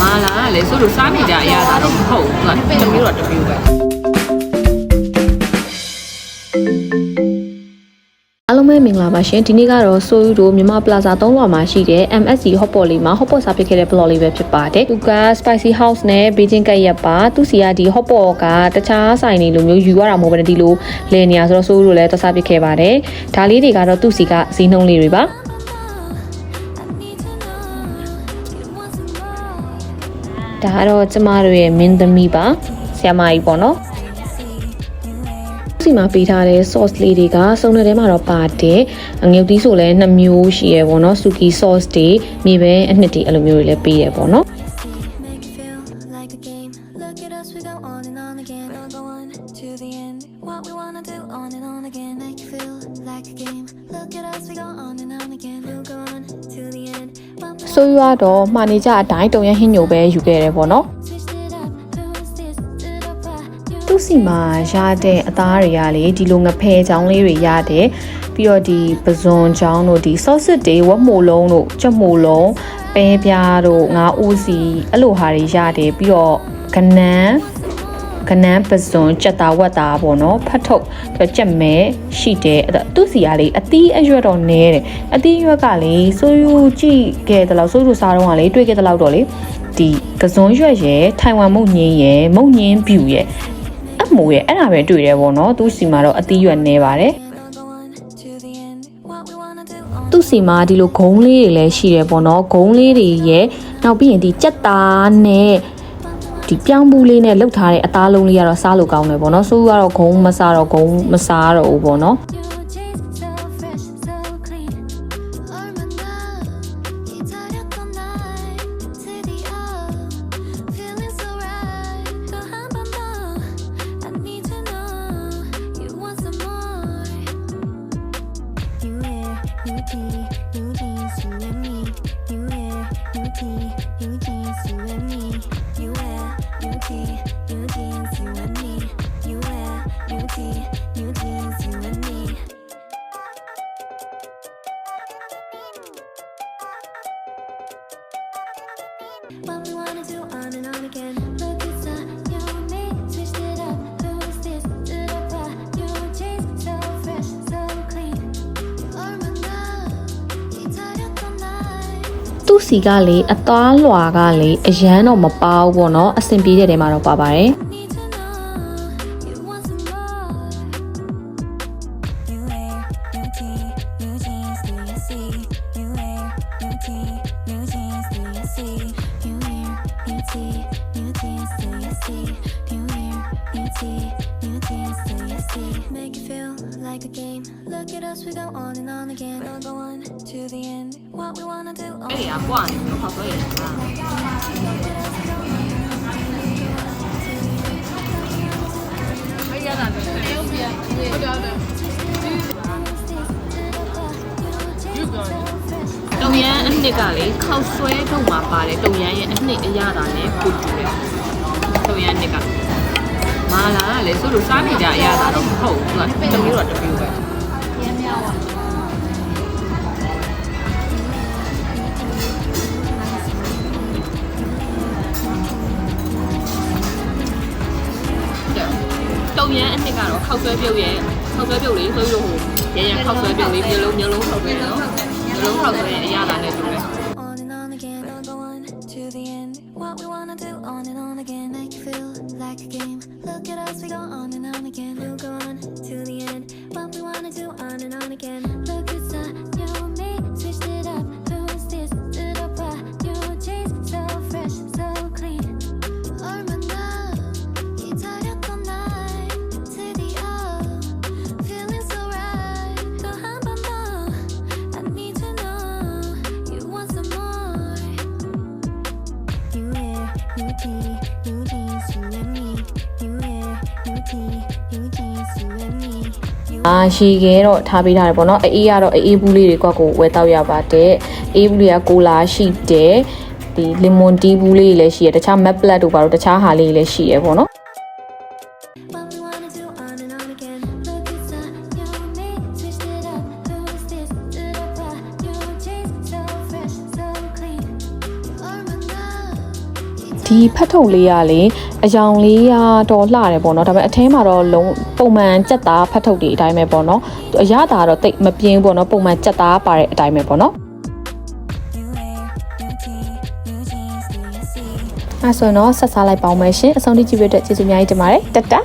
မာလာကလည်းဆိုလို့စားနေကြအရာသာတော့မဟုတ်ဘူးသူကတစ်မျိုးတော့တစ်မျိုးပဲအားလုံးပဲမင်္ဂလာပါရှင်ဒီနေ့ကတော့ဆိုယူတို့မြန်မာပလာဇာ3လွှာမှာရှိတဲ့ MSC hot pot လေးမှာ hot pot စားဖြစ်ခဲ့တဲ့ blog လေးပဲဖြစ်ပါတယ်သူက spicy house နဲ့ Beijing ကက်ရက်ပါသူစီကဒီ hot pot ကတခြားဆိုင်တွေလိုမျိုးယူရတာမဟုတ်ဘဲနဲ့ဒီလိုလဲနေရဆိုတော့ဆိုယူတို့လည်းသွားစားဖြစ်ခဲ့ပါတယ်ဒါလေးတွေကတော့သူစီကဈေးနှုန်းလေးတွေပါ ဒါကတော့ကျမတို့ရဲ့မင်းသမီးပါဆရာမကြီးပေါ့နော်စီမှာပေးထားတဲ့ sauce လေးတွေကစုံတဲ့ထဲမှာတော့ပါတယ်အငြုပ်သီးဆိုလည်းနှစ်မျိုးရှိရပေါ့နော် suki sauce တွေမြေပဲအနှစ်တွေအဲ့လိုမျိုးတွေလည်းပေးရပေါ့နော် go on and on again. We'll go on to the end. What we wanna do on and on again. Make it feel like a game. Look at us, we go on and on again. We'll go on to the end. What we ဆိုရွာတော့မှာနေကြအတိုင်းတုံရဟင်းညိုပဲယူခဲ့တယ်ပေါ့နော် switched it up. Who's this? Did I buy you? သူစီမှာရတဲ့အသားတွေကလေဒီလိုငဖဲချောင်းလေးတွေရတယ်ပြီးတော့ဒီပဇွန်ချောင်းတို့ဒီ sausage တွေဝက်မိုလုံးတို့ချက်မိုလုံးပဲပြားတို့ငါးဦးစီအဲ့လိုဟာတွေရတယ်ပြီးတော့ကနန်း ကနန်းပဇွန်ကြက်သားဝက်သားပေါ့နော်ဖတ်ထုတ်ပြီးတော့ကြက်မဲရှိတယ်အဲ့တော့သူစီကလေအသီးအရွက်တော့နဲတယ်အသီးအရွက်ကလေစိုးယူကြည့်ခဲ့တဲ့လောက်စိုးယူစားတော့ကလေတွေ့ခဲ့တဲ့လောက်တော့လေဒီကစွန်ရွက်ရယ်ထိုင်ဝမ်မုတ်ညင်းရယ်မုတ်ညင်းဖြူရယ်အမိုးရဲ့အဲ့ဒါပဲတွေ့တယ်ပေါ့နော်သူစီမှာတော့အသီးရွက်နေပါတယ် We'll go on to the end. What we wanna do on သူစီမှာဒီလိုဂုံးလေးတွေလည်းရှိတယ်ပေါ့နော်ဂုံးလေးတွေရဲ့နောက်ပြီးရင်ဒီကြက်သားနဲ့ ဒီပြောင်းဘူးလေးနဲ့လှုပ်ထားတဲ့အသားလုံးလေးကတော့စားလို့ကောင်းတယ်ပေါ့နော်ဆိုးကတော့ဂုံးမစားတော့ဂုံးမစားတော့ဘူးပေါ့နော် Your သူစီကလေအသားလွှာကလေအရန်တော့မပါဘူးပေါ့နော်အဆင်ပြေတဲ့တဲမှာတော့ပါပါတယ် Need to know you want some more. New hair, new tea, new jeans, do you see? New hair, new tea, new jeans, do you see? New hair, new tea, new jeans, do you see? New hair, new tea, new jeans, do you see? Make it feel like a game. Look at us, we go on and on again. We'll go on to the end. What we wanna do on အဲ့ဒီကကွာနေတော့ခေါက်ဆွဲရတာအဲ့ရတာလည်းရုပ်ပြန်ဟုတ်တယ်ဟုတ်တယ်တုံရန်အနှစ်ကလေခောက်ဆွဲထုတ်မှာပါတယ်တုံရန်ရဲ့အနှစ်အရသာနဲ့ပို့ကြည့်တယ်တုံရန်အနှစ်က မာလာကလည်းဆိုလို့စားနေကြအရသာတော့မဟုတ်ဘူးသူကတစ်မျိုးတော့တစ်မျိုးပဲတုံရန်အနှစ်ကတော့ခောက်ဆွဲပြုတ်ရဲ့ခောက်ဆွဲပြုတ်လေးဆိုလို့ဟိုရရခောက်ဆွဲပြုတ်လေးမျိုးလုံးမျိုးလုံးခောက်ဆွဲနော်မျိုးလုံးခောက်ဆွဲအရသာနဲ့တူတ Do on and on again, make it feel like a game. Look at us, we go on and on again, we'll go on to the end. What we wanna do on and on again. Look inside, အာရှီခဲတော့ထားပေးထားတယ်ပေါ့နော်အေးကတော့အေးဘူးလေးတွေကကိုဝယ်တော့ရပါတယ်အေးဘူးလေးကကိုလာရှိတယ်ဒီလင်မွန်တီးဘူးလေးတွေလည်းရှိရတခြားမက်ပလက်တို့ပါတော့တခြားဟာလေးတွေလည်းရှိရပေါ့နော် ဒီဖတ်ထုတ်လေးကလေအယောင်လေးကတော့လှတယ်ပေါ့နော်ဒါပေမဲ့အထဲမှာတော့လုံးပုံမှန်ကြက်သားဖတ်ထုတ်တွေအတိုင်းပဲပေါ့နော်အရသာတော့တိတ်မပြင်းဘူးပေါ့နော်ပုံမှန်ကြက်သားပါတဲ့အတိုင်းပဲပေါ့နော် New hair, new tea, new jeans, do you see? အဲဆိုရင်တော့ဆက်စားလိုက်ပါအောင်မယ်ရှင်အဆုံးထိကြည့်ပြတဲ့ကျေးဇူးအများကြီးတင်ပါတယ်တက်တာ